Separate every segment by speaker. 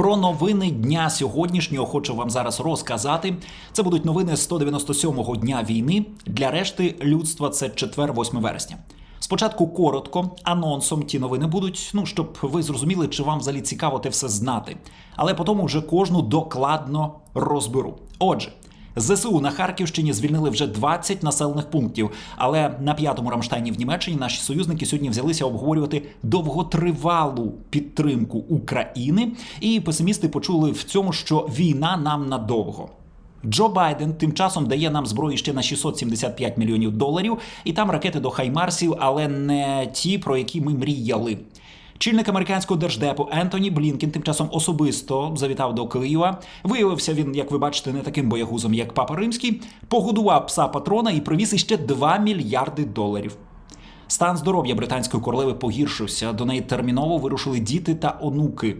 Speaker 1: Про новини дня сьогоднішнього хочу вам зараз розказати. Це будуть новини 197-го дня війни. Для решти людства це четвер, 8 вересня. Спочатку коротко, анонсом ті новини будуть, ну щоб ви зрозуміли, чи вам взагалі цікаво те все знати. Але потім вже кожну докладно розберу. Отже. ЗСУ на Харківщині звільнили вже 20 населених пунктів. Але на п'ятому Рамштайні в Німеччині наші союзники сьогодні взялися обговорювати довготривалу підтримку України, і песимісти почули в цьому, що війна нам надовго. Джо Байден тим часом дає нам зброї ще на 675 мільйонів доларів, і там ракети до Хаймарсів, але не ті, про які ми мріяли. Чільник американського держдепу Ентоні Блінкен тим часом особисто завітав до Києва. Виявився він, як ви бачите, не таким боягузом, як Папа Римський, погодував пса патрона і привіз іще 2 мільярди доларів. Стан здоров'я британської королеви погіршився. До неї терміново вирушили діти та онуки.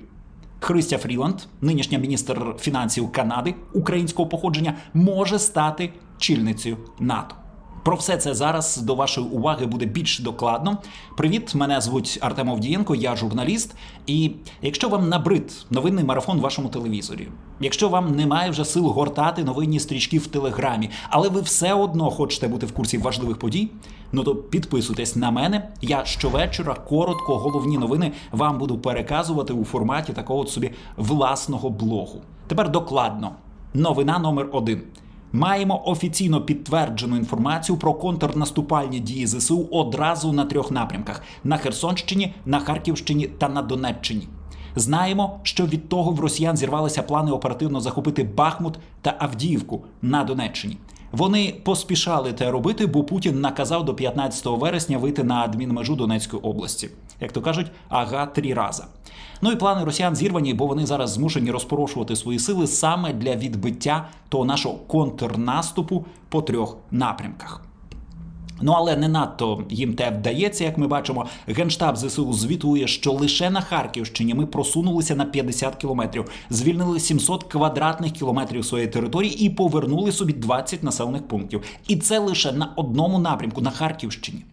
Speaker 1: Христя Фріланд, нинішня міністр фінансів Канади українського походження, може стати чільницею НАТО. Про все це зараз до вашої уваги буде більш докладно. Привіт, мене звуть Артем Овдієнко, я журналіст. І якщо вам набрид новинний марафон в вашому телевізорі, якщо вам немає вже сил гортати новинні стрічки в телеграмі, але ви все одно хочете бути в курсі важливих подій, ну то підписуйтесь на мене. Я щовечора коротко головні новини вам буду переказувати у форматі такого собі власного блогу. Тепер докладно. Новина номер один. Маємо офіційно підтверджену інформацію про контрнаступальні дії ЗСУ одразу на трьох напрямках: на Херсонщині, на Харківщині та на Донеччині. Знаємо, що від того в росіян зірвалися плани оперативно захопити Бахмут та Авдіївку на Донеччині. Вони поспішали те робити, бо Путін наказав до 15 вересня вийти на адмінмежу Донецької області. Як то кажуть, ага, три рази. Ну і плани росіян зірвані, бо вони зараз змушені розпорошувати свої сили саме для відбиття того нашого контрнаступу по трьох напрямках. Ну але не надто їм те вдається, як ми бачимо. Генштаб ЗСУ звітує, що лише на Харківщині ми просунулися на 50 кілометрів, звільнили 700 квадратних кілометрів своєї території і повернули собі 20 населених пунктів. І це лише на одному напрямку на Харківщині.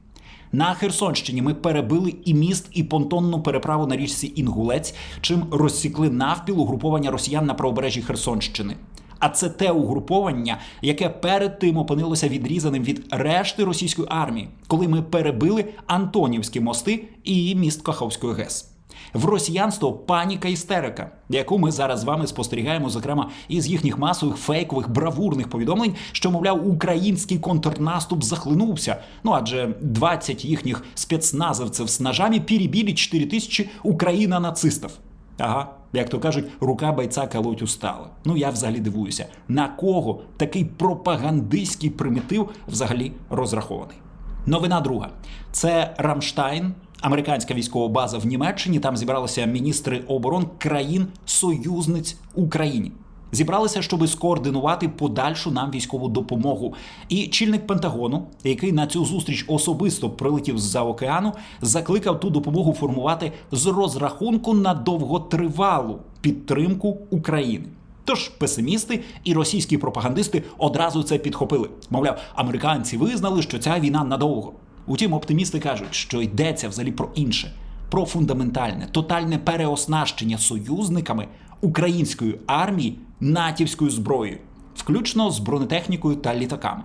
Speaker 1: На Херсонщині ми перебили і міст, і понтонну переправу на річці Інгулець, чим розсікли навпіл угруповання росіян на правобережжі Херсонщини. А це те угруповання, яке перед тим опинилося відрізаним від решти російської армії, коли ми перебили Антонівські мости і міст Каховської ГЕС. В росіянство паніка істерика, яку ми зараз з вами спостерігаємо, зокрема із їхніх масових фейкових бравурних повідомлень, що мовляв український контрнаступ захлинувся. Ну адже 20 їхніх спецназовців з ножами перебили 4 тисячі Україна нацистів. Ага, як то кажуть, рука бойця колоть устала. Ну я взагалі дивуюся, на кого такий пропагандистський примітив взагалі розрахований. Новина друга це Рамштайн, американська військова база в Німеччині. Там зібралися міністри оборон країн-союзниць Україні. Зібралися, щоб скоординувати подальшу нам військову допомогу. І чільник Пентагону, який на цю зустріч особисто прилетів з-за океану, закликав ту допомогу формувати з розрахунку на довготривалу підтримку України. Тож песимісти і російські пропагандисти одразу це підхопили. Мовляв, американці визнали, що ця війна надовго. Утім, оптимісти кажуть, що йдеться взагалі про інше, про фундаментальне, тотальне переоснащення союзниками української армії натівською зброєю, включно з бронетехнікою та літаками.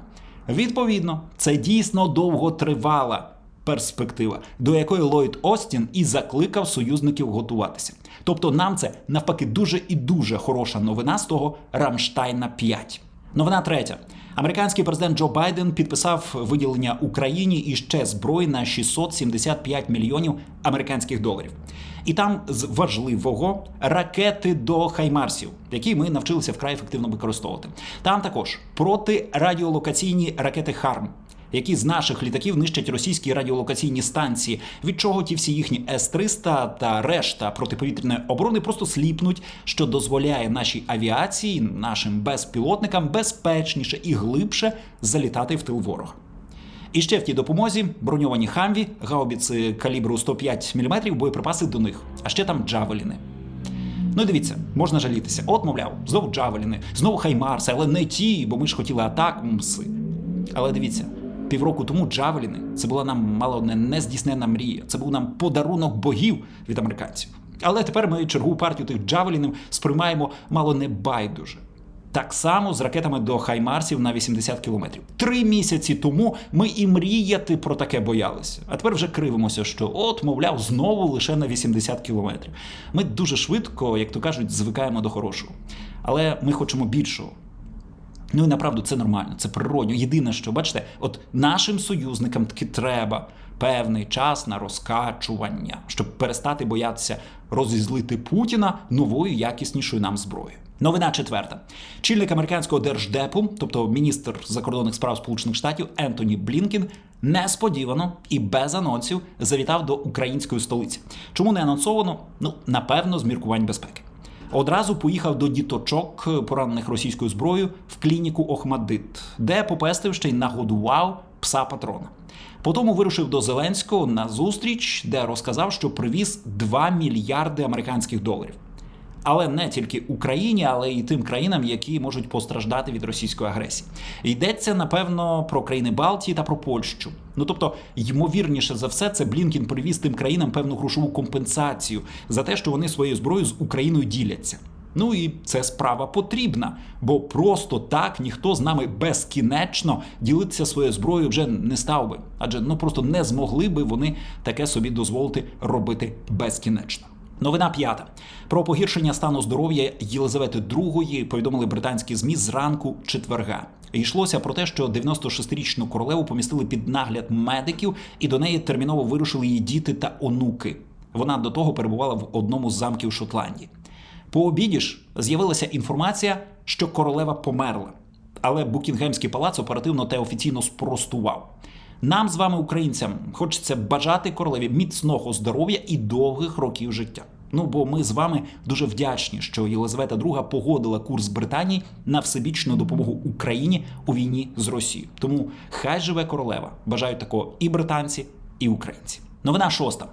Speaker 1: Відповідно, це дійсно довготривала перспектива, до якої Ллойд Остін і закликав союзників готуватися. Тобто нам це навпаки дуже і дуже хороша новина з того Рамштайна 5. Новина третя. Американський президент Джо Байден підписав виділення Україні іще зброї на 675 мільйонів американських доларів. І там з важливого ракети до Хаймарсів, які ми навчилися вкрай ефективно використовувати. Там також протирадіолокаційні ракети Харм. Які з наших літаків нищать російські радіолокаційні станції, від чого ті всі їхні С-300 та решта протиповітряної оборони просто сліпнуть, що дозволяє нашій авіації, нашим безпілотникам безпечніше і глибше залітати в тил ворога. І ще в тій допомозі броньовані хамві, гаубіці калібру 105 мм, боєприпаси до них, а ще там джавеліни. Ну, дивіться, можна жалітися. От, мовляв, знову джавеліни, знову хаймарси, але не ті, бо ми ж хотіли атакмси. Але дивіться, півроку тому джавеліни це була нам мало не нездійсненна мрія. Це був нам подарунок богів від американців. Але тепер ми чергову партію тих джавелінів сприймаємо мало не байдуже. Так само з ракетами до Хаймарсів на 80 кілометрів. Три місяці тому ми і мріяти про таке боялися. А тепер вже кривимося, що от, мовляв, знову лише на 80 кілометрів. Ми дуже швидко, як то кажуть, звикаємо до хорошого. Але ми хочемо більшого. Ну і направду це нормально, це природньо. Єдине, що бачите, от нашим союзникам таки треба певний час на розкачування, щоб перестати боятися розізлити Путіна новою якіснішою нам зброєю. Новина четверта. Чільник американського держдепу, тобто міністр закордонних справ Сполучених Штатів Ентоні Блінкін, несподівано і без анонсів завітав до української столиці. Чому не анонсовано? Ну напевно, з міркувань безпеки. Одразу поїхав до діточок, поранених російською зброєю, в клініку Охмадит, де попестив ще й нагодував пса патрона. Потім вирушив до Зеленського на зустріч, де розказав, що привіз 2 мільярди американських доларів. Але не тільки Україні, але й тим країнам, які можуть постраждати від російської агресії. Йдеться напевно про країни Балтії та про Польщу. Ну тобто, ймовірніше за все, це Блінкін привіз тим країнам певну грошову компенсацію за те, що вони своєю зброєю з Україною діляться. Ну і це справа потрібна, бо просто так ніхто з нами безкінечно ділитися своєю зброєю вже не став би, адже ну просто не змогли би вони таке собі дозволити робити безкінечно. Новина п'ята про погіршення стану здоров'я Єлизавети II повідомили британські змі зранку четверга. Йшлося про те, що 96-річну королеву помістили під нагляд медиків, і до неї терміново вирушили її діти та онуки. Вона до того перебувала в одному з замків Шотландії. По обіді ж з'явилася інформація, що королева померла, але Букінгемський палац оперативно та офіційно спростував. Нам з вами, українцям, хочеться бажати королеві міцного здоров'я і довгих років життя. Ну бо ми з вами дуже вдячні, що Єлизавета II погодила курс Британії на всебічну допомогу Україні у війні з Росією. Тому хай живе королева. Бажають такого і британці, і українці. Новина шоста.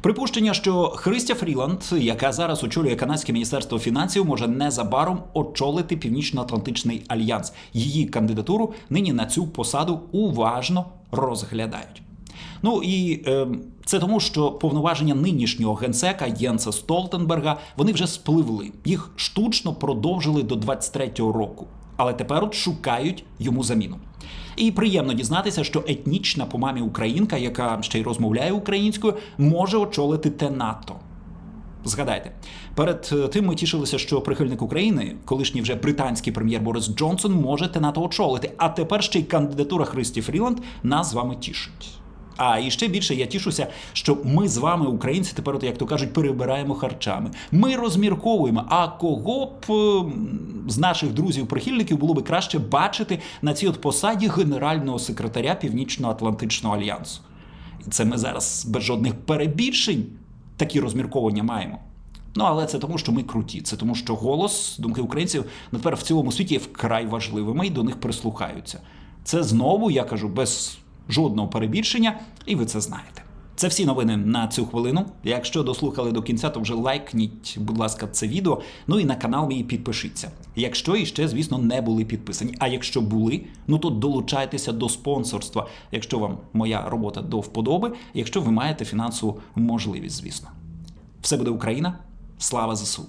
Speaker 1: Припущення, що Христя Фріланд, яка зараз очолює канадське міністерство фінансів, може незабаром очолити Північно-Атлантичний альянс. Її кандидатуру нині на цю посаду уважно розглядають. Ну і е, це тому, що повноваження нинішнього генсека Єнса Столтенберга вони вже спливли. Їх штучно продовжили до 23-го року, але тепер от шукають йому заміну. І приємно дізнатися, що етнічна по мамі українка, яка ще й розмовляє українською, може очолити те НАТО. Згадайте, перед е, тим ми тішилися, що прихильник України, колишній вже британський прем'єр Борис Джонсон, може те НАТО очолити. А тепер ще й кандидатура Христі Фріланд нас з вами тішить. А і ще більше я тішуся, що ми з вами, українці, тепер, як то кажуть, перебираємо харчами. Ми розмірковуємо, а кого б е, з наших друзів-прихильників було би краще бачити на цій от посаді генерального секретаря Північно-Атлантичного альянсу. І це ми зараз без жодних перебільшень такі розмірковання маємо. Ну, але це тому, що ми круті. Це тому, що голос думки українців на тепер в цілому світі є вкрай важливими і до них прислухаються. Це знову, я кажу, без жодного перебільшення, і ви це знаєте. Це всі новини на цю хвилину. Якщо дослухали до кінця, то вже лайкніть, будь ласка, це відео. Ну і на канал мій підпишіться. Якщо іще, звісно, не були підписані. А якщо були, ну то долучайтеся до спонсорства, якщо вам моя робота до вподоби, якщо ви маєте фінансову можливість, звісно. Все буде Україна. Слава ЗСУ!